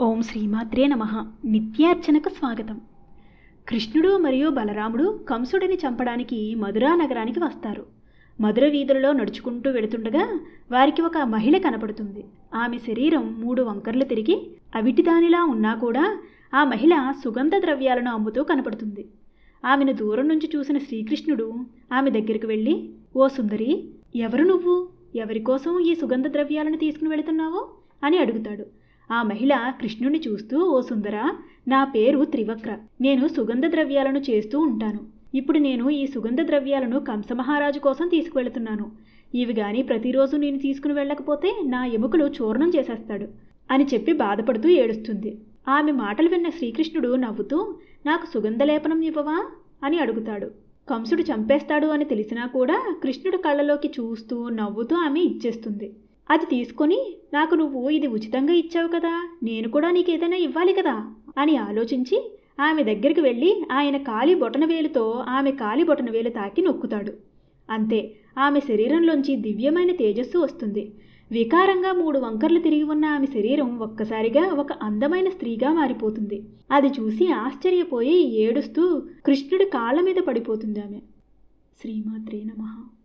ఓం శ్రీమాత్రే నమ. నిత్యార్చనకు స్వాగతం. కృష్ణుడు మరియు బలరాముడు కంసుడిని చంపడానికి మధురా నగరానికి వస్తారు. మధుర వీధులలో నడుచుకుంటూ వెళుతుండగా వారికి ఒక మహిళ కనపడుతుంది. ఆమె శరీరం మూడు వంకర్లు తిరిగి అవిటిదానిలా ఉన్నా కూడా ఆ మహిళ సుగంధ ద్రవ్యాలను అమ్ముతూ కనపడుతుంది. ఆమెను దూరం నుంచి చూసిన శ్రీకృష్ణుడు ఆమె దగ్గరికి వెళ్ళి ఓ సుందరి ఎవరు నువ్వు? ఎవరి కోసం ఈ సుగంధ ద్రవ్యాలను తీసుకుని వెళుతున్నావు? అని అడుగుతాడు. ఆ మహిళ కృష్ణుని చూస్తూ ఓ సుందర నా పేరు త్రివక్ర. నేను సుగంధ ద్రవ్యాలను చేస్తూ ఉంటాను. ఇప్పుడు నేను ఈ సుగంధ ద్రవ్యాలను కంసమహారాజు కోసం తీసుకువెళుతున్నాను. ఇవి గాని ప్రతిరోజు నేను తీసుకుని వెళ్ళకపోతే నా ఎముకలు చూర్ణం చేసేస్తాడు అని చెప్పి బాధపడుతూ ఏడుస్తుంది. ఆమె మాటలు విన్న శ్రీకృష్ణుడు నవ్వుతూ నాకు సుగంధలేపనం ఇవ్వవా? అని అడుగుతాడు. కంసుడు చంపేస్తాడు అని తెలిసినా కూడా కృష్ణుడు కళ్ళలోకి చూస్తూ నవ్వుతూ ఆమె ఇచ్చేస్తుంది. అది తీసుకొని నాకు నువ్వు ఇది ఉచితంగా ఇచ్చావు కదా నేను కూడా నీకు ఏదైనా ఇవ్వాలి కదా అని ఆలోచించి ఆమె దగ్గరికి వెళ్ళి ఆయన కాలి బొటనవేలుతో ఆమె కాలి బొటనవేలు తాకి నొక్కుతాడు. అంతే ఆమె శరీరంలోంచి దివ్యమైన తేజస్సు వస్తుంది. వికారంగా మూడు వంకర్లు తిరిగి ఉన్న ఆమె శరీరం ఒక్కసారిగా ఒక అందమైన స్త్రీగా మారిపోతుంది. అది చూసి ఆశ్చర్యపోయి ఏడుస్తూ కృష్ణుడి కాళ్ళ మీద పడిపోతుంది ఆమె. శ్రీమాత్రే నమః.